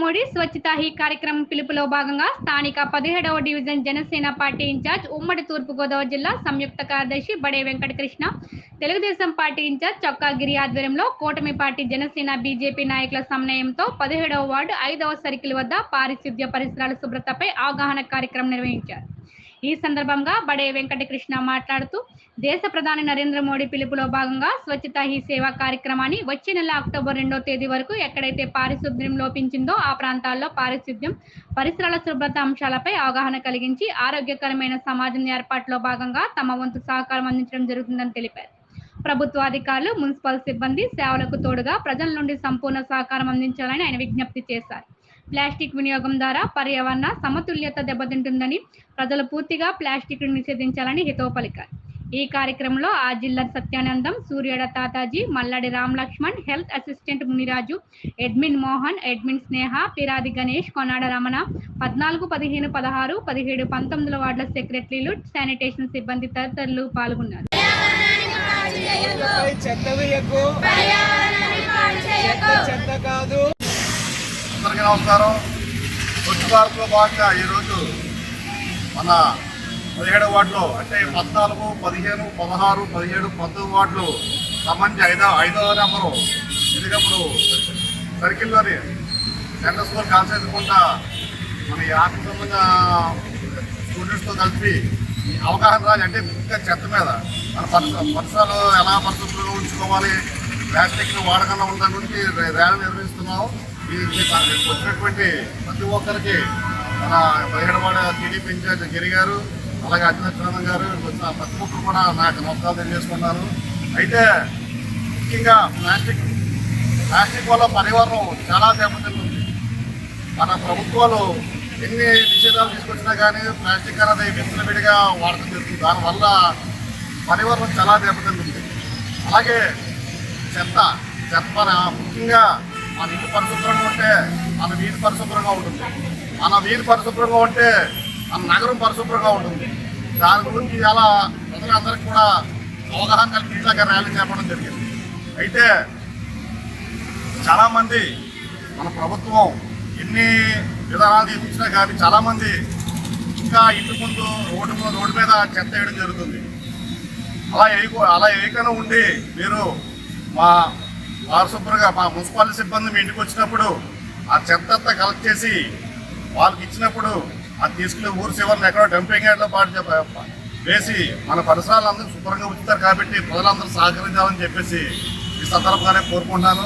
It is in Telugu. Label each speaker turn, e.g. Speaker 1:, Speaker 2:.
Speaker 1: మోడీ స్వచ్ఛతా హీ కార్యక్రమం పిలుపులో భాగంగా స్థానిక పదిహేడవ డివిజన్ జనసేన పార్టీ ఇన్ఛార్జ్ ఉమ్మడి తూర్పుగోదావరి జిల్లా సంయుక్త కార్యదర్శి Bade Venkatakrishna Telugu Desam party in charge Chokkagiri ఆధ్వర్యంలో కూటమి పార్టీ జనసేన బీజేపీ నాయకుల సమన్వయంతో పదిహేడవ వార్డు ఐదవ సర్కిల్ వద్ద పారిశుద్ధ్య పరిసరాల శుభ్రతపై అవగాహన కార్యక్రమం నిర్వహించారు. ఈ సందర్భంగా బడే వెంకటకృష్ణ మాట్లాడుతూ దేశ ప్రధాని నరేంద్ర మోడీ పిలుపులో భాగంగా స్వచ్ఛత హీ సేవా కార్యక్రమాన్ని వచ్చే నెల అక్టోబర్ రెండో తేదీ వరకు ఎక్కడైతే పారిశుద్ధ్యం లోపించిందో ఆ ప్రాంతాల్లో పారిశుద్ధ్యం పరిసరాల శుభ్రత అంశాలపై అవగాహన కలిగించి ఆరోగ్యకరమైన సమాజం ఏర్పాటులో భాగంగా తమ వంతు సహకారం అందించడం జరుగుతుందని తెలిపారు. ప్రభుత్వ అధికారులు మున్సిపల్ సిబ్బంది సేవలకు తోడుగా ప్రజల నుండి సంపూర్ణ సహకారం అందించాలని ఆయన విజ్ఞప్తి చేశారు. ప్లాస్టిక్ వినియోగం ద్వారా పర్యావరణ సమతుల్యత దెబ్బతింటుందని ప్రజలు పూర్తిగా ప్లాస్టిక్ నిషేధించాలని హితవు పలికారు. ఈ కార్యక్రమంలో ఆ జిల్లా Satyanandam Suryada Tataji Malladi Ram Laxman health assistant Muniraju admin Mohan admin Sneha Piradi Ganesh Konada Ramana పద్నాలుగు పదిహేను పదహారు పదిహేడు పంతొమ్మిది వార్డుల సెక్రటరీలు శానిటేషన్ సిబ్బంది తదితరులు పాల్గొన్నారు.
Speaker 2: చెత్తపై చెత్త వేయకు. చెత్త చెత్త కాదు.
Speaker 3: అందరికీ నమస్కారం. స్వచ్ఛ భారత్లో భాగంగా ఈరోజు మన పదిహేడు వార్డులో అంటే పద్నాలుగు పదిహేను పదహారు పదిహేడు పంతొమ్మిది వార్డులు సంబంధించి ఐదో ఐదవ నెంబరు ఇదిగప్పుడు సర్కిల్లోని సెంటర్ స్కూల్ కాల్చేసుకుంటా మన ఈ ఆటకు స్టూడెంట్స్తో కలిపి ఈ అవగాహన రాజు అంటే ముఖ్యంగా చెత్త మీద మన పరిసరాలు ఎలా పరిశుభ్రంగా ఉంచుకోవాలి ప్లాస్టిక్ వాడకుండా ఉండడం గురించి ర్యాలీ నిర్వహిస్తున్నాం ఈ వచ్చినటువంటి ప్రతి ఒక్కరికి మన పదిహేడవాడ టీడీపీ ఇన్ఛార్జ్ గిరి గారు అలాగే అర్జునచంద్రన్ గారు వచ్చిన ప్రతి ఒక్కరు కూడా నాకు నమస్కారం తెలియజేసుకున్నారు అయితే ముఖ్యంగా ప్లాస్టిక్ ప్లాస్టిక్ వల్ల పర్యావరణం చాలా దెబ్బతింటుంది. మన ప్రభుత్వాలు ఎన్ని నిషేధాలు తీసుకొచ్చినా కానీ ప్లాస్టిక్ అనేది విచ్చలవిడిగా వాడటం జరుగుతుంది దానివల్ల పర్యావరణం చాలా దెబ్బతింటుంది. అలాగే చెత్త చెత్త ముఖ్యంగా మన ఇల్లు పరిశుభ్రంగా ఉంటే మన వీధి పరిశుభ్రంగా ఉంటుంది. మన వీధి పరిశుభ్రంగా ఉంటే మన నగరం పరిశుభ్రంగా ఉంటుంది. దాని గురించి ఇలా ప్రజలందరికీ కూడా అవగాహన కల్పించాక ర్యాలీ చేపడం జరిగింది. అయితే చాలామంది మన ప్రభుత్వం ఎన్ని విధానాలు తీసుకొచ్చినా కానీ చాలామంది ఇంకా ఇంటి ముందు రోడ్డు రోడ్డు మీద చెత్త వేయడం జరుగుతుంది. అలా వేయకు అలా వేయకుండా ఉండి మీరు మా పారిశుభ్రంగా మా మున్సిపాలిటీ సిబ్బంది మీ ఇంటికి వచ్చినప్పుడు ఆ చెత్త అంతా కలెక్ట్ చేసి వాళ్ళకి ఇచ్చినప్పుడు అది తీసుకుని ఊరు చివరిని ఎక్కడో డంపింగ్ యార్డ్లో పాటు చెప్ప- వేసి మన పరిసరాలందరూ శుభ్రంగా ఉంచుతారు కాబట్టి ప్రజలందరూ సహకరించాలని చెప్పేసి ఈ సందర్భంగానే కోరుకుంటున్నాను.